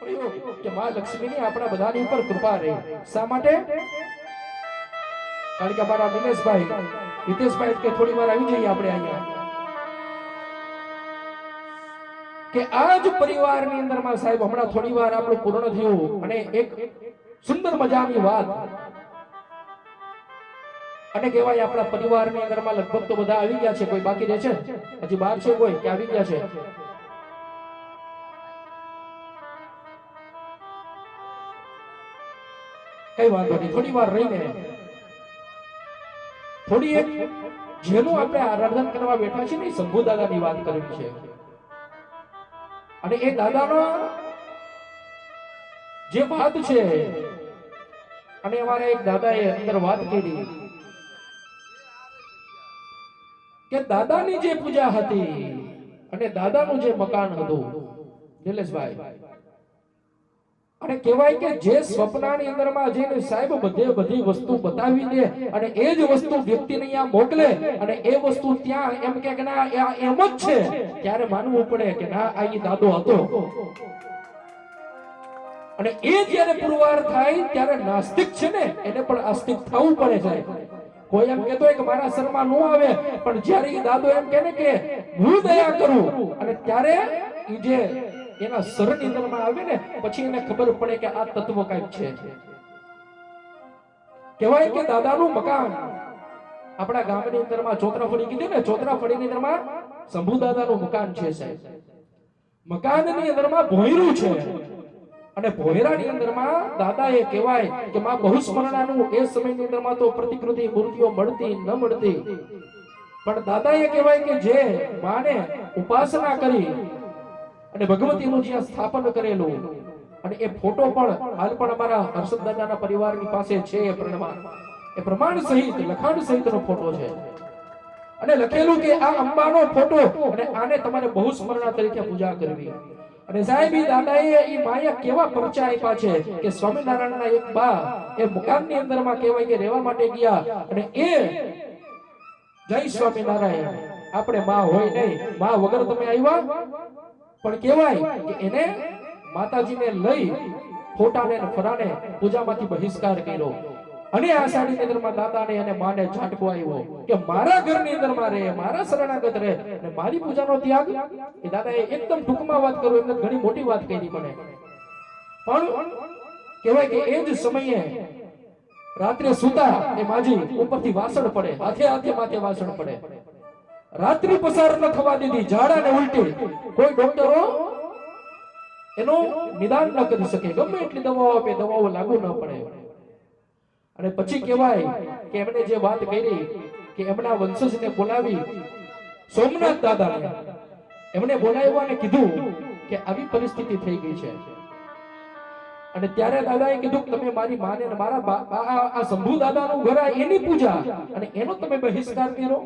પ્રયોગ કે માં લક્ષ્મીની આપણા બધાની ઉપર કૃપા રહી. શા માટે? કારણ કે અમારા દિનેશભાઈ હિતેશભાઈ કે થોડી વાર આવી જઈએ આપણે અહીંયા. કે આ જ પરિવારની અંદરમાં સાહેબ હમણાં થોડી વાર આપણું પૂર્ણ થયું અને એક સુંદર મજાની વાત. અને કહેવાય આપણા પરિવારની અંદરમાં લગભગ તો બધા આવી ગયા છે. કોઈ બાકી રહે છે? હજી બહાર છે કોઈ? કે આવી ગયા છે? કઈ વાંધો નહીં, થોડી વાર રહીને થોડી એક જેનું આપણે આરાધન કરવા બેઠા છે ને શંભુ દાદાની વાત કરવી છે. અને એ દાદાનો જે વાત છે, અને અમારા એક દાદાએ અંદર વાત કરી કે દાદાની જે પૂજા હતી અને દાદાનું જે મકાન હતું, નિલેશભાઈ અને કહેવાય કે જે સ્વપ્નાની અંદરમાં જઈને સાહેબ બધે બધી વસ્તુ બતાવી દે અને એ જ વસ્તુ વ્યક્તિને અહીંયા મોકલે અને એ વસ્તુ ત્યાં એમ કે કે ના એમ જ છે. ત્યારે માનવું પડે કે ના, આ દાદો હતો. અને એ જ્યારે પુરવાર થાય ત્યારે નાસ્તિક છે ને, એને પણ આસ્તિક થવું પડે છે. કોઈ એમ હોય કે મારા શરમાં ન આવે, પણ જ્યારે દાદો એમ કહે ને કે હું દયા કરું, અને ત્યારે જે એના શરની અંદરમાં આવે ને પછી એને ખબર પડે કે આ તત્વ કંઈક છે. કહેવાય કે દાદાનું મકાન આપણા ગામની અંદરમાં ચોતરાફળી કીધું ને ચોતરાફળીની અંદરમાં શંભુ દાદાનું મકાન છે સાહેબ. મકાનની અંદરમાં ભોયરું છે. અને ભોયરાની અંદરમાં દાદાએ કહેવાય કે માં બહુસ્મરણાનું એ સમયની અંદરમાં તો પ્રતિકૃતિ મૂર્તિઓ મળતી ન મળતી. પણ દાદાએ કહેવાય કે જે માને ઉપાસના કરી અને ભગવતીનું જ્યાં સ્થાપન કરેલું, અને એ ફોટો પણ હાલ પણ અમારા હર્ષદ દાદાના પરિવારની પાસે છે એ પ્રમાણ. એ પ્રમાણ સહિત, લખાણ સહિતનો ફોટો છે. અને લખેલું કે આ અંબાનો ફોટો, અને આને તમારે બહુ સ્મરણા તરીકે પૂજા કરવી. અને સાહેબ દાદાએ એ માયા કેવા પરચા આપ્યા છે કે સ્વામિનારાયણના એક બા એ મુકામની અંદરમાં કહેવાય કે રહેવા માટે ગયા, અને એ જય સ્વામિનારાયણ. આપણે માં હોય નહીં. માં વગર તમે આવ્યા? પણ કહેવાય કે એને માતાજીને લઈ ફોટાને ફરાને પૂજામાંથી બહિષ્કાર કર્યો. અને આ સાડીની અંદરમાં દાદાને અને માને ઝાટકો આવ્યો કે મારા ઘરની અંદરમાં રહે, મારા શરણાગત રહે. અને મારી પૂજાનો ત્યાગ? એ દાદાએ એકદમ ટૂંકમાં વાત કરું, એમને ઘણી મોટી વાત કરી મને. પણ કહેવાય કે એ જ સમયે રાત્રે સુતા એ માજી ઉપરથી વાસણ પડે, હાથે હાથે માથે વાસણ પડે. રાત્રિ પસાર ન થવા દીધી ઝાડા ને ઉલટી. કોઈ ડોક્ટરો એનું નિદાન ન કરી શકે. ગમે એટલી દવાઓ આપે, દવાઓ લાગુ ન પડે. અને પછી કહેવાય કે એમણે જે વાત કરી કે એમના વંશજને બોલાવી, સોમનાથ દાદાને. એમણે બોલાવ્યા અને કીધું કે આવી પરિસ્થિતિ થઈ ગઈ છે. અને ત્યારે દાદાએ કીધું કે તમે મારી માને અને મારા આ શંભુ દાદાનું ઘર એની પૂજા. અને એનો તમે બહિષ્કાર કર્યો.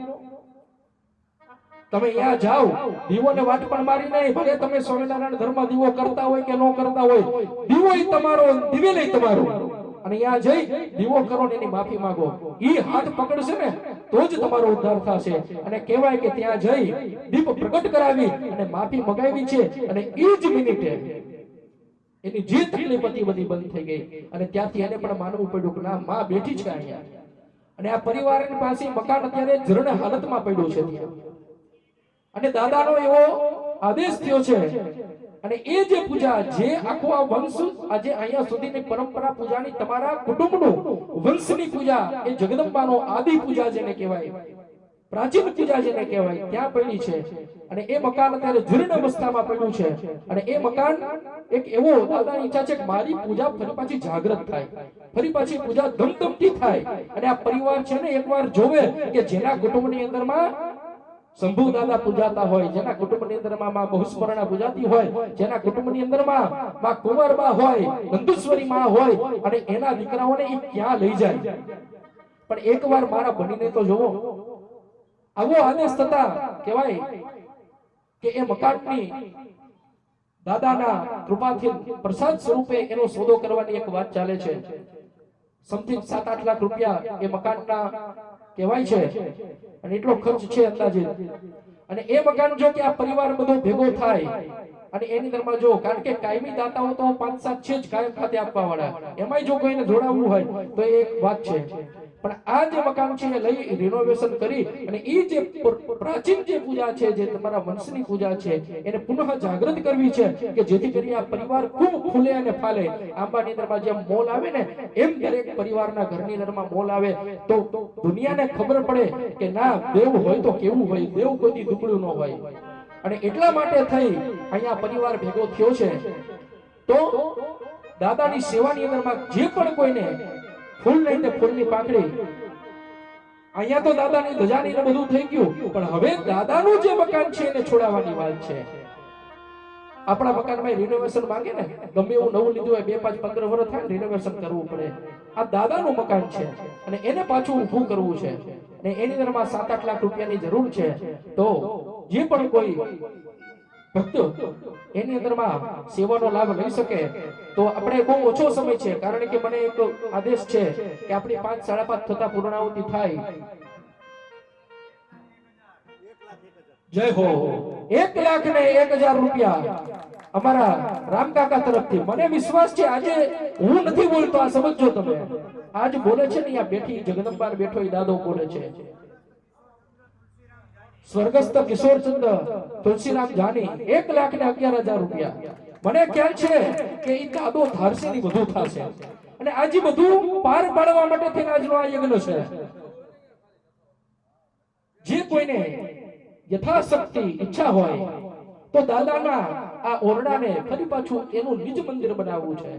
તમે અહીંયા જાઓ, દીવોને વાટ પણ મારી નહીં, ભલે તમે સ્વામિનારાયણ ધર્મ દીવો કરતા હોય કે ન કરતા હોય દીવો તમારો દિવેલ તમારો. અને અહીંયા જઈ દીવો કરો ને એની માફી માંગો. ઈ હાથ પકડશે ને, તો જ તમારો ઉદ્ધાર થશે. અને કહેવાય કે ત્યાં જઈ દીપ પ્રગટ કરાવી અને માફી મગાવી છે, અને ઈ જ મિનિટે એની જે તકલીફ હતી બધી બંધ થઈ ગઈ. અને ત્યાંથી એને પણ માનવું પડ્યું કે ના, માં બેઠી છે અહીંયા. અને આ પરિવારની પાસે મકાન અત્યારે જરણ હાલતમાં પડ્યું છે ત્યાં. અને દાદાનો એવો આદેશ થયો છે. અને એ જે પૂજા, જે આખો આ વંશ, આજે અહીંયા સુધીની પરંપરા પૂજાની તમારા કુટુંબનું વંશની પૂજા, એ જગદંબાનો આદિ પૂજા જેને કહેવાય, પ્રાચીન પૂજા જેને કહેવાય, ત્યાં પડી છે. અને એ મકાન અત્યારે જીર્ણ અવસ્થામાં પડ્યું છે. અને એ મકાન એક એવો દાદાની ઈચ્છા છે કે મારી પૂજા ફરી પાછી જાગૃત થાય. ફરી પાછી પૂજા ધમધમતી થાય. અને આ પરિવાર છે ને એકવાર જોવે કે જેના કુટુંબની અંદરમાં શંભુ દાદા પૂજાતા હોય, જેના કુટુંબની અંદરમાં માં બહુસ્મરણા પૂજાતી હોય, જેના કુટુંબની અંદરમાં માં કુંવરબા હોય, નંદુશ્વરી માં હોય, અને એના દીકરાઓને એ ક્યાં લઈ જાય? પણ એકવાર મારા બનીને તો જોવો આવો આદેશ થતા કહેવાય કે એ મકાનની દાદાના કૃપાથી પ્રસાદ સ્વરૂપે એનો સોદો કરવાની એક વાત ચાલે છે. સમથિંગ સાત આઠ લાખ રૂપિયા એ મકાનના કહેવાય છે. અને એટલો ખર્ચ છે અંદાજે. અને એ મકાન જો કે આ પરિવાર બધો ભેગો થાય, અને એની અંદરમાં જો, કારણ કે કાયમી દાતાઓ તો પાંચ સાત છે જ કાયમ ખાતે આપવા વાળા એમાંય જો કોઈને જોડાવવું હોય, તો એ એક વાત છે. પણ આ જે મકાન છે એ લઈ રિનોવેશન કરી અને એ જે પ્રાચીન જે પૂજા છે, જે તમારા વંશની પૂજા છે, એને પુનઃ જાગૃત કરવી છે કે જેથી કરી આ પરિવાર ખૂબ ખુલે અને ફાલે. આંબાની અંદરમાં જેમ મોલ આવે ને, એમ દરેક પરિવારના ઘરની અંદરમાં મોલ આવે. તો દુનિયાને ખબર પડે કે ના, દેવ હોય તો કેવું હોય? દેવ કોઈ દુબળું ન હોય. અને એટલા માટે થઈ અહીંયા પરિવાર ભેગો થયો છે. તો દાદાની સેવાની અંદરમાં જે પણ કોઈને ફૂલ તે ફૂલની પાકડી અહીંયા તો દાદાની ધજાની બધું થઈ ગયું, પણ હવે દાદાનું જે મકાન છે એને છોડાવવાની વાત છે. આપણા મકાનમાં રિનોવેશન માંગે ને, ગમે એવું નવું લીધું હોય બે પાંચ પંદર વર્ષ થાય રિનોવેશન કરવું પડે. આ દાદાનું મકાન છે અને એને પાછું ઊભું કરવું છે. અને એની અંદરમાં સાત આઠ લાખ રૂપિયાની જરૂર છે. તો જે પણ કોઈ ભક્તો એની અંદરમાં સેવાનો લાભ લઈ શકે તો આપણે બહુ ઓછો સમય છે કારણ કે મને એક આદેશ છે કે આપણી પાંચ સાડા પાંચ થતા પૂર્ણાહુતિ થાય. જય હો. એક લાખ ને એક હજાર રૂપિયા અમારા રામકાકા તરફથી. મને વિશ્વાસ છે આજે હું નથી બોલતો આ સમજજો તમે. આજ બોલે છે ને અહીંયા બેઠી જગદંબાર બેઠો એ દાદો બોલે છે. સ્વર્ગસ્થ કિશોરચંદ તુલસીરામ જાની એક લાખ ને અગિયાર હજાર રૂપિયા. મને ખ્યાલ છે કે એ કાદો ધારશે ની બધું થશે. અને આજે બધું પાર પાડવા માટે થઈને આજનો આ યજ્ઞ છે. જે કોઈને યથાશક્તિ ઈચ્છા હોય, તો દાદાના આ ઓરડાને ફરી પાછું એનું નિજ મંદિર બનાવવું છે.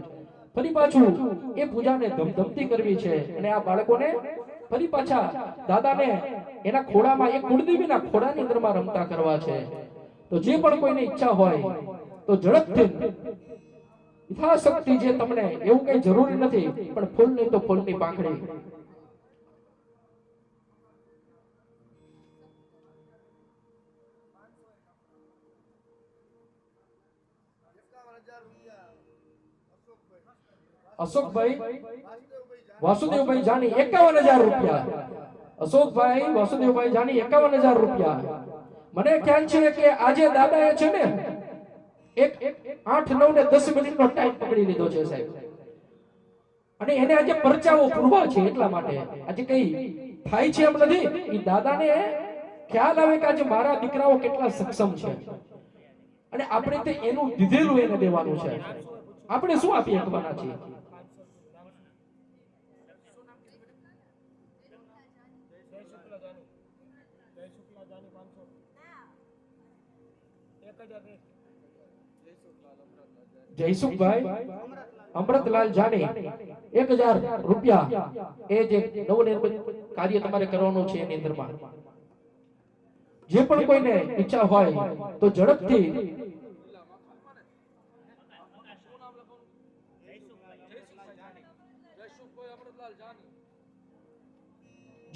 ફરી પાછું એ પૂજાને ધમધમતી કરવી છે. અને આ બાળકોને ફરી પાછા દાદાને એના ખોડામાં એક કુળદેવીના ખોડાની અંદરમાં રમતા કરવા છે. તો જે પણ કોઈને ઈચ્છા હોય, તો ઝડપથી યથાશક્તિ જે તમને એવું કઈ જરૂરી નથી, પણ ફૂલ નહીં તો ફૂલની પાંખડી. અશોકભાઈ વાસુદેવભાઈ જાની એકાવન હજાર રૂપિયા. અશોકભાઈ વાસુદેવભાઈ જાની એકાવન હજાર રૂપિયા. મને ખ્યાલ છે કે આજે દાદાએ છે ને એક આઠ, નવ ને દસ મિનિટ નો ટાઈમ પકડી લીધો છે સાહેબ. અને એને આજે પરચાઓ પૂરવા છે એટલા માટે. આજે કઈ થાય છે એમ નથી. એ દાદાને ખ્યાલ આવે કે આજે મારા દીકરાઓ કેટલા સક્ષમ છે. અને આપણે તે એનું દીધેલું એને દેવાનું છે. આપણે શું આપી શકવાના છીએ? જયસુખભાઈ અમૃતલાલ જાની. એક હજાર રૂપિયા. એ જે નવનિર્મિત કાર્ય તમારે કરવાનું છે એની અંદરમાં. જે પણ કોઈને ઈચ્છા હોય તો ઝડપથી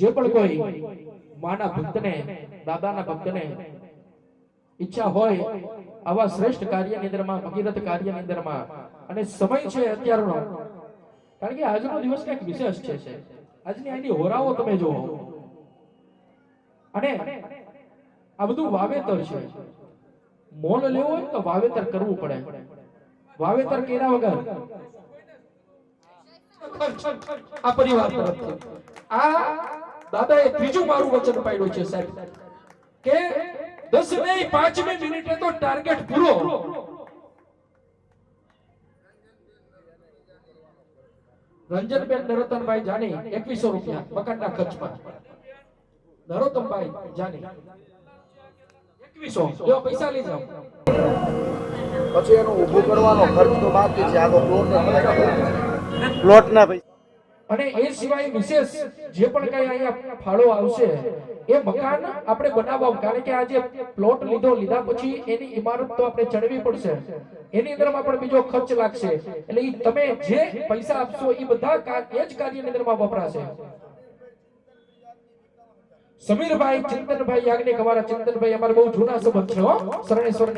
જે પણ કોઈ માના ભક્તને, દાદાના ભક્તને ઈચ્છા હોય, આવા શ્રેષ્ઠ કાર્યની અંદરમાં, ભગીરથ કાર્યની અંદરમાં, અને સમય છે અત્યારનો, કારણ કે આજનો દિવસ કંઈક વિશેષ છે આજની આની હોરાઓ તમે જુઓ. અને આ બધું વાવેતર છે. મોલ લેવો હોય તો વાવેતર કરવું પડે. વાવેતર કર્યા વગર આ પરિવાર તરફથી. આ દાદાએ ત્રીજું મારું વચન પાડ્યું છે સાહેબ. કે દસ નહીં પાંચમી મિનિટે તો ટાર્ગેટ પૂરો. રંજનબેન નરોતનભાઈ જાની એકવીસો રૂપિયા મકાનના ખર્ચમાં. નરોતમભાઈ જાની એકવીસો. જો પૈસા લઈ જાઓ. પછી એનું ઊભું કરવાનો ખર્ચ તો બાકી છે. આ તો પ્લોટના પૈસા. અને એ સિવાય વિશેષ જે પણ કઈ અહીંયા ફાળો આવશે, એ મકાન આપણે બનાવવા કારણ કે આ જે પ્લોટ લીધો, લીધા પછી એની ઇમારત તો આપણે ચડવી પડશે. એની અંદરમાં પણ બીજો ખર્ચ લાગશે. એટલે તમે જે પૈસા આપશો એ બધા એ જ કાર્યની અંદરમાં વપરાશે. સમીરભાઈ, ચિંતનભાઈ યાજ્ઞિક અમારા ચિંતનભાઈ અમારા બહુ જૂના સંબંધ છે, હો.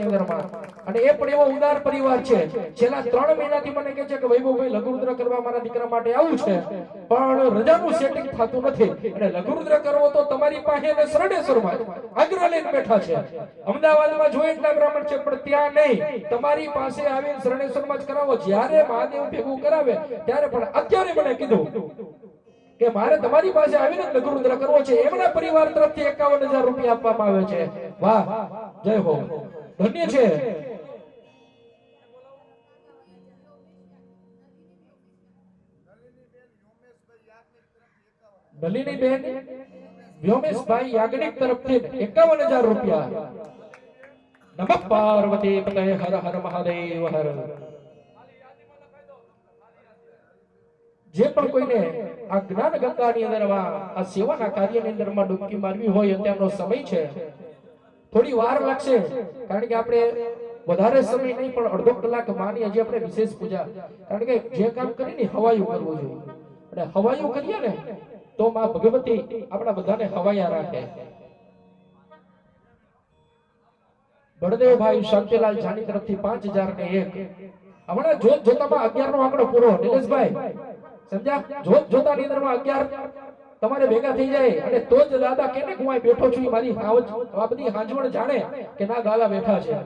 અંદરમાં. અને એ પણ એવો ઉદાર પરિવાર છે. છેલ્લા ત્રણ મહિનાથી મને કહે છે કે વૈભવભાઈ, લઘુરુદ્ર કરવા મારા દીકરા માટે આવું છે. પણ રજાનું સેટિંગ થતું નથી. અને લઘુરુદ્ર કરવો તો તમારી પાસે અને શરણેશ્વરમાં આગ્રહ લઈને બેઠા છે. અમદાવાદમાં જોઈન્ટના બ્રાહ્મણ છે, પણ ત્યાં નહીં. તમારી પાસે આવીને શરણેશ્વરમાં જ કરાવો. જ્યારે મહાદેવ ભેગું કરાવે, ત્યારે પણ અત્યારે મને કીધું. કે મારે તમારી પાસે આવીને લઘુરુદ્ર કરવો છે. એમના પરિવાર તરફથી એકાવન હજાર રૂપિયા આપવામાં આવે છે. વાહ, જય હો. ધન્ય છે. નલિની બેન, વ્યોમેશભાઈ યાજ્ઞિક તરફથી એકાવન હજાર રૂપિયા. નમઃ પાર્વતી, પતય હર હર મહાદેવ હર. જે પણ કોઈને આ જ્ઞાન ગંગાની અંદર આ સેવાના કાર્યની અંદરમાં ડૂબકી મારવી હોય અત્યારનો સમય છે, થોડી વાર લાગશે, કારણ કે આપણે વધારે સમય નહીં, પણ અડધો કલાક માની આજે આપણે વિશેષ પૂજા. કારણ કે જે કામ કરીને હવાયું કરવું જોઈએ. અને હવાયું કરીએ ને, તો માં ભગવતી આપણા બધાને હવાયા રાખે. બળદેવભાઈ શાંતિલાલ જાની તરફથી પાંચ હજાર ને એક. હમણાં જોત જોતામાં અગિયાર નો આંકડો પૂરો. નિલેશભાઈ સમજ્યા જોત જોતા ની અંદરમાં અગિયાર તમારે ભેગા થઈ જાય અને તો જ દાદા કેને હું બેઠો છું મારી આ બધી હાંજવણ જાણે કે ના દાદા બેઠા છે.